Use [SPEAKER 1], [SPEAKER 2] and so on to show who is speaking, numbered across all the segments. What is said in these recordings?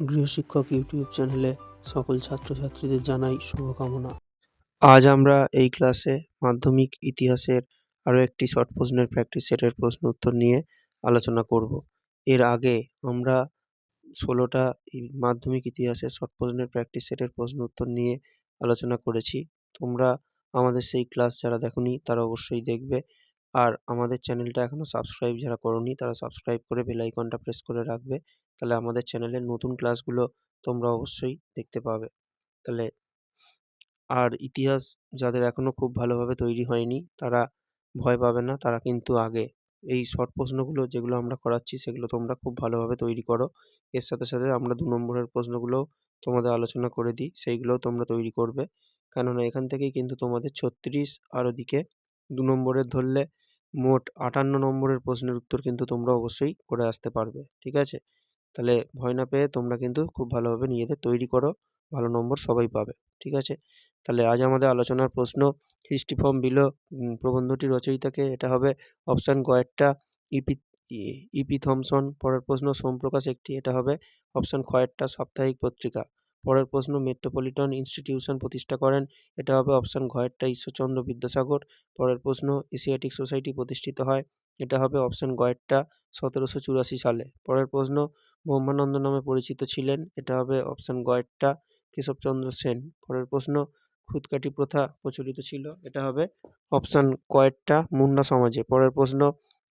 [SPEAKER 1] গৃহশিক্ষক YouTube চ্যানেলে সকল ছাত্রছাত্রীদের জানাই শুভকামনা। আজ আমরা এই ক্লাসে মাধ্যমিক ইতিহাসের আরও একটি শর্ট প্রশ্নের প্র্যাকটিস সেটের প্রশ্ন উত্তর নিয়ে আলোচনা করব। এর আগে আমরা ষোলোটা মাধ্যমিক ইতিহাসের শর্ট প্রশ্নের প্র্যাকটিস সেটের প্রশ্ন উত্তর নিয়ে আলোচনা করেছি। তোমরা আমাদের সেই ক্লাস যারা দেখোনি তারা অবশ্যই দেখবে। আর আমাদের চ্যানেলটা এখনও সাবস্ক্রাইব যারা করোনি তারা সাবস্ক্রাইব করে বেল আইকনটা প্রেস করে রাখবে। তাহলে আমাদের চ্যানেলের নতুন ক্লাসগুলো তোমরা অবশ্যই দেখতে পাবে। তাহলে আর ইতিহাস যাদের এখনও খুব ভালোভাবে তৈরি হয়নি, তারা ভয় পাবে না, তারা কিন্তু আগে এই শর্ট প্রশ্নগুলো যেগুলো আমরা করাচ্ছি সেগুলো তোমরা খুব ভালোভাবে তৈরি করো। এর সাথে সাথে আমরা দু নম্বরের প্রশ্নগুলোও তোমাদের আলোচনা করে দিই, সেইগুলোও তোমরা তৈরি করবে। কেননা এখান থেকেই কিন্তু তোমাদের ছত্রিশ আর ওদিকে দু নম্বরের ধরলে মোট আটান্ন নম্বরের প্রশ্নের উত্তর কিন্তু তোমরা অবশ্যই করে আসতে পারবে, ঠিক আছে? তাহলে ভয় না পেয়ে তোমরা কিন্তু খুব ভালোভাবে নিজেদের তৈরি করো, ভালো নম্বর সবাই পাবে, ঠিক আছে? তাহলে আজ আমাদের আলোচনার প্রশ্ন হিস্ট্রি ফর্ম বিলো প্রবন্ধটি রচয়িতাকে, এটা হবে অপশান কয়েকটা ইপি ইপি থমসন পরের প্রশ্ন সোমপ্রকাশ একটি, এটা হবে অপশান কয়েকটা, সাপ্তাহিক পত্রিকা, পরের প্রশ্ন মেট্রোপলিটন ইনস্টিটিউশন প্রতিষ্ঠা করেন, এটা হবে অপশান ঘয়েরটা ঈশ্বরচন্দ্র বিদ্যাসাগর, পরের প্রশ্ন এশিয়াটিক সোসাইটি প্রতিষ্ঠিত হয়, এটা হবে অপশান গয়েরটা সতেরোশো চুরাশি সালে, পরের প্রশ্ন ব্রহ্মানন্দ নামে পরিচিত ছিলেন। এটা হবে অপশান গয়েরটা কেশবচন্দ্র সেন। পরের প্রশ্ন খুদকাটি প্রথা প্রচলিত ছিল। এটা হবে অপশান কয়েকটা মুন্না সমাজে। পরের প্রশ্ন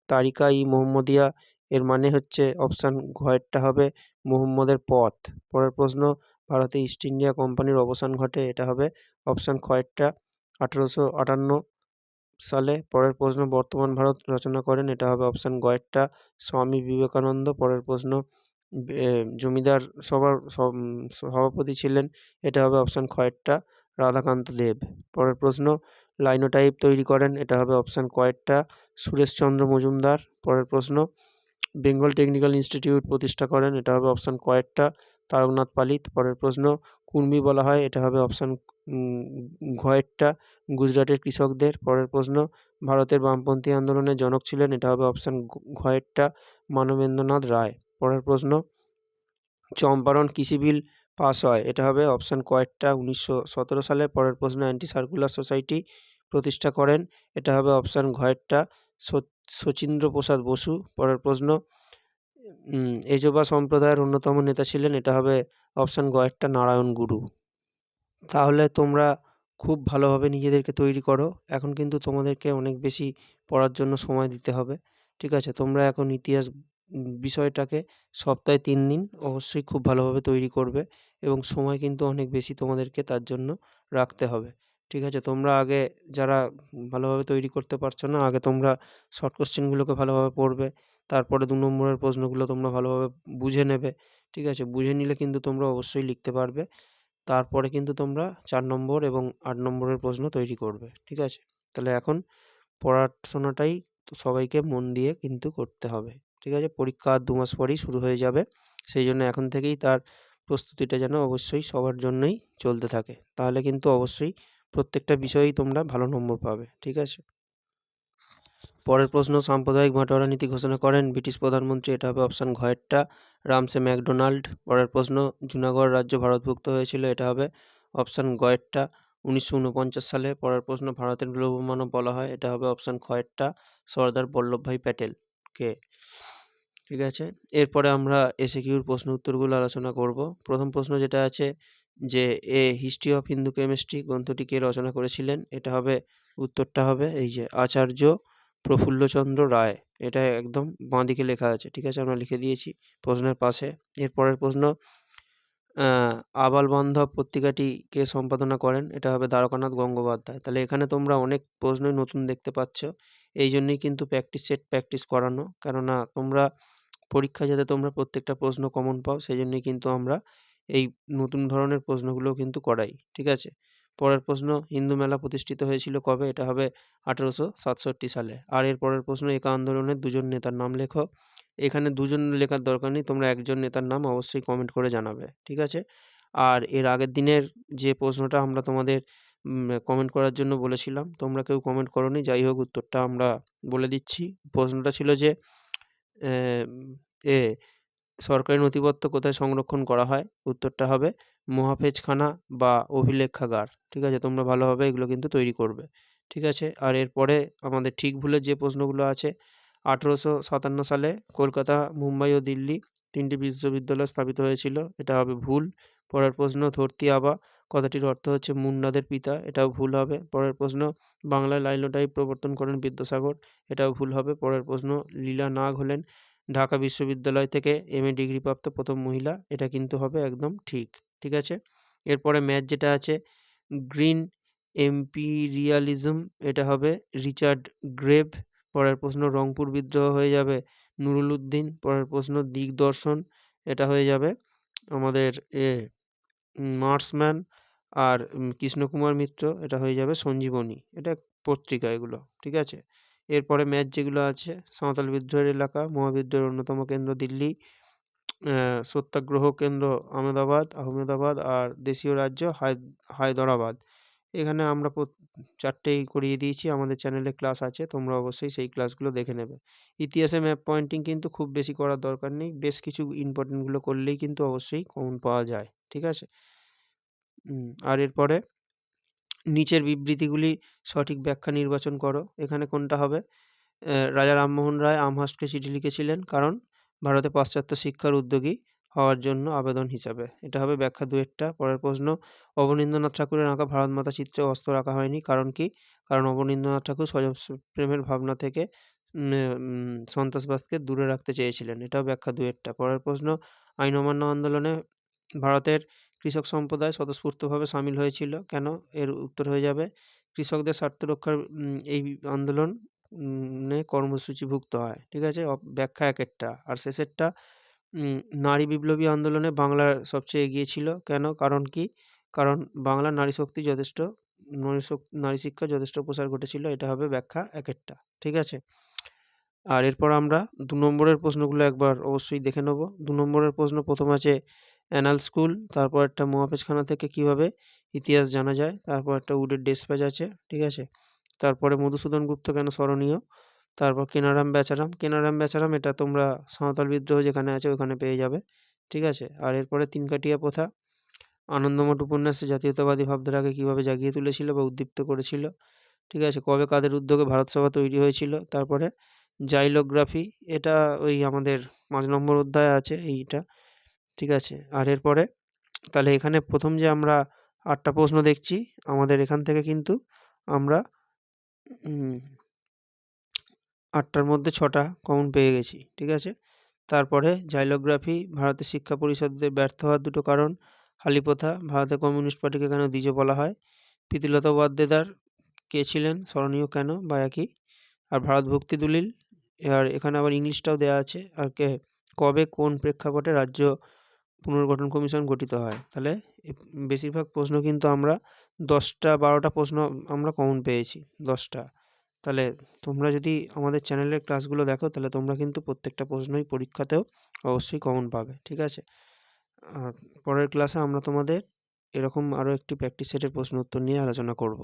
[SPEAKER 1] তারিকা ই মোহাম্মদিয়া, এর মানে হচ্ছে অপশান ঘয়েরটা হবে মুহম্মদের পথ। পরের প্রশ্ন, ভারতে ইস্ট ইন্ডিয়া কোম্পানির অবসান ঘটে। এটা হবে অপশান খয়েরটা আঠেরোশো আটান্ন সালে। পরের প্রশ্ন, বর্তমান ভারত রচনা করেন। এটা হবে অপশান গয়েরটা স্বামী বিবেকানন্দ। পরের প্রশ্ন জমিদার সভার সভাপতি ছিলেন। এটা হবে অপশান খয়েরটা রাধাকান্ত দেব। পরের প্রশ্ন লাইনোটাইপ তৈরি করেন। এটা হবে অপশান কয়েকটা। সুরেশচন্দ্র মজুমদার। পরের প্রশ্ন, বেঙ্গল টেকনিক্যাল ইনস্টিটিউট প্রতিষ্ঠা করেন। এটা হবে অপশান কয়েকটা। তারকনাথ পালিত। পরের প্রশ্ন, কুর্মি বলা হয়। এটা হবে অপশান ঘয়েরটা গুজরাটের কৃষকদের। পরের প্রশ্ন, ভারতের বামপন্থী আন্দোলনের জনক ছিলেন। এটা হবে অপশান ঘয়েরটা মানবেন্দ্রনাথ রায়। পরের প্রশ্ন, চম্পারণ কৃষি বিল পাস হয়? এটা হবে অপশান কয়েকটা, উনিশশো সতেরো সালে। পরের প্রশ্ন অ্যান্টি সার্কুলার সোসাইটি প্রতিষ্ঠা করেন। এটা হবে অপশান ঘয়েরটা শচীন্দ্র প্রসাদ বসু। পরের প্রশ্ন এজোবা সম্প্রদায়ের অন্যতম নেতা ছিলেন। এটা হবে অপশান গয়েরটা নারায়ণ গুরু। তাহলে তোমরা খুব ভালোভাবে নিজেদেরকে তৈরি করো। এখন কিন্তু তোমাদেরকে অনেক বেশি পড়ার জন্য সময় দিতে হবে। ঠিক আছে, তোমরা এখন ইতিহাস বিষয়টাকে সপ্তাহে তিন দিন অবশ্যই খুব ভালোভাবে তৈরি করবে এবং সময় কিন্তু অনেক বেশি তোমাদেরকে তার জন্য রাখতে হবে। ঠিক আছে? তোমরা আগে যারা ভালোভাবে তৈরি করতে পারছ না, আগে তোমরা শর্ট কোশ্চেনগুলোকে ভালোভাবে পড়বে, তারপরে দু নম্বরের প্রশ্নগুলো তোমরা ভালোভাবে বুঝে নেবে। ঠিক আছে? বুঝে নিলে কিন্তু তোমরা অবশ্যই লিখতে পারবে। তারপরে কিন্তু তোমরা চার নম্বর এবং আট নম্বরের প্রশ্ন তৈরি করবে। ঠিক আছে? তাহলে এখন পড়াশোনাটাই সবাইকে মন দিয়ে কিন্তু করতে হবে। ঠিক আছে? পরীক্ষা আর দু মাস পরেই শুরু হয়ে যাবে। সেই জন্য এখন থেকেই তার প্রস্তুতিটা যেন অবশ্যই সবার জন্যই চলতে থাকে। তাহলে কিন্তু অবশ্যই প্রত্যেকটা বিষয়েই তোমরা ভালো নম্বর পাবে, ঠিক আছে? পরের প্রশ্ন, সাম্প্রদায়িক বাঁটোয়ারা নীতি ঘোষণা করেন, ব্রিটিশ প্রধানমন্ত্রী, এটা হবে অপশান ঘয়েরটা, রামসে ম্যাকডোনাল্ড। পরের প্রশ্ন, জুনাগড় রাজ্য ভারতভুক্ত হয়েছিল, এটা হবে অপশান গয়েরটা উনিশশো উনপঞ্চাশ সালে। পরের প্রশ্ন, ভারতের লৌহমানব বলা হয়, এটা হবে অপশান খয়েরটা সর্দার বল্লভভাই প্যাটেলকে ঠিক আছে? এরপরে আমরা এসে কিউর প্রশ্ন উত্তরগুলো আলোচনা করব। প্রথম প্রশ্ন যেটা আছে যে, a history of Hindu chemistry গ্রন্থটি কে রচনা করেছিলেন। এটা হবে, উত্তরটা হবে এই যে, আচার্য প্রফুল্লচন্দ্র রায়। এটা একদম বাঁ দিকে লেখা আছে, ঠিক আছে? আমরা লিখে দিয়েছি প্রশ্নের পাশে। এরপরের প্রশ্ন আবাল বান্ধব পত্রিকাটি কে সম্পাদনা করেন। এটা হবে দ্বারকানাথ গঙ্গোপাধ্যায়। তাহলে এখানে তোমরা অনেক প্রশ্নই নতুন দেখতে পাচ্ছ। এই জন্যই কিন্তু প্র্যাকটিস সেট প্র্যাকটিস করানো। কেননা তোমরা পরীক্ষায় যাতে তোমরা প্রত্যেকটা প্রশ্ন কমন পাও সেই জন্যই কিন্তু আমরা এই নতুন ধরনের প্রশ্নগুলোও কিন্তু করাই, ঠিক আছে? পরের প্রশ্ন, হিন্দু মেলা প্রতিষ্ঠিত হয়েছিল কবে? এটা হবে আঠেরোশো সাতষট্টি সালে। আর এর পরের প্রশ্ন একা আন্দোলনের দুজন নেতার নাম লেখো। এখানে দুজন লেখার দরকার নেই, তোমরা একজন নেতার নাম অবশ্যই কমেন্ট করে জানাবে, ঠিক আছে? আর এর আগের দিনের যে প্রশ্নটা আমরা তোমাদের কমেন্ট করার জন্য বলেছিলাম। তোমরা কেউ কমেন্ট করোনি, যাই হোক উত্তরটা আমরা বলে দিচ্ছি। প্রশ্নটা ছিল যে, এ সরকারি নথিপত্র কোথায় সংরক্ষণ করা হয়? উত্তরটা হবে, মহাফেজখানা বা অভিলেখাগার। ঠিক আছে, তোমরা ভালোভাবে এগুলো কিন্তু তৈরি করবে। ঠিক আছে, আর এরপরে আমাদের ঠিক ভুলের যে প্রশ্নগুলো আছে, আঠেরোশো সাতান্ন সালে কলকাতা, মুম্বাই ও দিল্লি তিনটি বিশ্ববিদ্যালয় স্থাপিত হয়েছিল। এটা হবে ভুল। পরের প্রশ্ন, ধরতি আবা কথাটির অর্থ হচ্ছে মুন্নাদের পিতা, এটাও ভুল হবে। পরের প্রশ্ন, বাংলায় লাইলোটাইপ প্রবর্তন করেন বিদ্যাসাগর, এটাও ভুল হবে। পরের প্রশ্ন, লীলা নাগ হলেন ঢাকা বিশ্ববিদ্যালয় থেকে এম এ ডিগ্রিপ্রাপ্ত প্রথম মহিলা, এটা কিন্তু হবে একদম ঠিক ঠিক আছে? এরপরে ম্যাথ যেটা আছে, গ্রিন এম্পিরিয়ালিজম, এটা হবে রিচার্ড গ্রেভ। পরের প্রশ্ন, রংপুর বিদ্রোহ হয়ে যাবে নুরুল উদ্দিন। পরের প্রশ্ন, দিগদর্শন, এটা হয়ে যাবে আমাদের এ মার্সম্যান আর কৃষ্ণকুমার মিত্র, এটা হয়ে যাবে সঞ্জীবনী। এটা পত্রিকা এগুলো, ঠিক আছে? এরপরে ম্যাচ যেগুলো আছে, সাঁওতাল বিদ্রোহের এলাকা, মহাবিদ্রোহের অন্যতম কেন্দ্র দিল্লি সত্যাগ্রহ কেন্দ্র আহমেদাবাদ আহমেদাবাদ আর দেশীয় রাজ্য হায়, হায়দরাবাদ। এখানে আমরা চারটেই করিয়ে দিয়েছি, আমাদের চ্যানেলে ক্লাস আছে, তোমরা অবশ্যই সেই ক্লাসগুলো দেখে নেবে। ইতিহাসে ম্যাপ পয়েন্টিং কিন্তু খুব বেশি করার দরকার নেই, বেশ কিছু ইম্পর্টেন্টগুলো করলেই কিন্তু অবশ্যই কমন পাওয়া যায়, ঠিক আছে? আর এরপরে নিচের বিবৃতিগুলি সঠিক ব্যাখ্যা নির্বাচন করো। এখানে কোনটা হবে? রাজা রামমোহন রায় আমহার্স্টকে চিঠি লিখেছিলেন, কারণ ভারতে পাশ্চাত্য শিক্ষার উদ্যোগী হওয়ার জন্য আবেদন হিসাবে। এটা হবে ব্যাখ্যা দুয়েরটা। পরের প্রশ্ন, অবনীন্দ্রনাথ ঠাকুরের আঁকা ভারত মাতা চিত্রে অস্ত্র রাখা হয়নি, কারণ কি? কারণ অবনীন্দ্রনাথ ঠাকুর স্বজন প্রেমের ভাবনা থেকে সন্ত্রাসবাদকে দূরে রাখতে চেয়েছিলেন। এটাও ব্যাখ্যা দুয়েরটা। পরের প্রশ্ন, আইন অমান্য আন্দোলনে ভারতের কৃষক সম্প্রদায় স্বতঃস্ফূর্তভাবে সামিল হয়েছিল। কেন? এর উত্তর হয়ে যাবে, কৃষকদের স্বার্থ রক্ষার এই আন্দোলন কর্মসূচিভুক্ত হয়। ঠিক আছে? ব্যাখ্যা একেরটা। আর শেষেরটা নারী বিপ্লবী আন্দোলনে বাংলার সবচেয়ে এগিয়ে ছিল। কেন? কারণ কি? কারণ বাংলার নারী শক্তি যথেষ্ট, নারী নারী শিক্ষা যথেষ্ট প্রসার ঘটেছিল। এটা হবে ব্যাখ্যা একেরটা। ঠিক আছে? আর এরপর আমরা দু নম্বরের প্রশ্নগুলো একবার অবশ্যই দেখে নেব। দু নম্বরের প্রশ্ন প্রথম আছে অ্যানাল স্কুল, তারপর একটা মহাপেজখানা থেকে কীভাবে ইতিহাস জানা যায়, তারপর একটা উডের ডেসপ্যাচ আছে, ঠিক আছে? তারপরে মধুসূদন গুপ্ত কেন স্মরণীয়? তারপর কেনারাম বেচারাম কেনারাম বেচারাম এটা তোমরা সাঁওতাল বিদ্রোহ যেখানে আছে ওখানে পেয়ে যাবে, ঠিক আছে? আর এরপরে তিনকাটিয়া প্রথা, আনন্দমঠ উপন্যাসে জাতীয়তাবাদী ভাবধারাকে কীভাবে জাগিয়ে তুলেছিল বা উদ্দীপ্ত করেছিল, ঠিক আছে? কবে কাদের উদ্যোগে ভারত সভা তৈরি হয়েছিল, তারপরে জাইলোগ্রাফি, এটা ওই আমাদের পাঁচ নম্বর অধ্যায় আছে, এইটা। ঠিক আছে? আর এরপরে? তাহলে এখানে প্রথম যে আমরা আটটা প্রশ্ন দেখছি, আমাদের এখান থেকে কিন্তু আমরা আটটার মধ্যে ছটা কমন পেয়ে গেছি, ঠিক আছে? তারপরে জাইলোগ্রাফি, ভারতের শিক্ষা পরিষদের ব্যর্থ হওয়ার দুটো কারণ হালিপ্রথা ভারতের কমিউনিস্ট পার্টিকে কেন দ্বিজ বলা হয়? প্রীতিলতা ওয়াদ্দেদার কে ছিলেন? স্মরণীয় কেন বা একই? আর ভারত ভক্তি দলিল? আর এখানে আবার ইংলিশটাও দেওয়া আছে, আর কে? কবে কোন প্রেক্ষাপটে রাজ্য পুনর্গঠন কমিশন গঠিত হয়। তাহলে বেশিরভাগ প্রশ্ন কিন্তু আমরা দশটা, বারোটা প্রশ্ন আমরা কমন পেয়েছি, দশটা। তাহলে তোমরা যদি আমাদের চ্যানেলের ক্লাসগুলো দেখো, তাহলে তোমরা কিন্তু প্রত্যেকটা প্রশ্নই পরীক্ষাতেও অবশ্যই কমন পাবে, ঠিক আছে? আর পরের ক্লাসে আমরা তোমাদের এরকম আরও একটি প্র্যাকটিস সেটের প্রশ্ন উত্তর নিয়ে আলোচনা করব।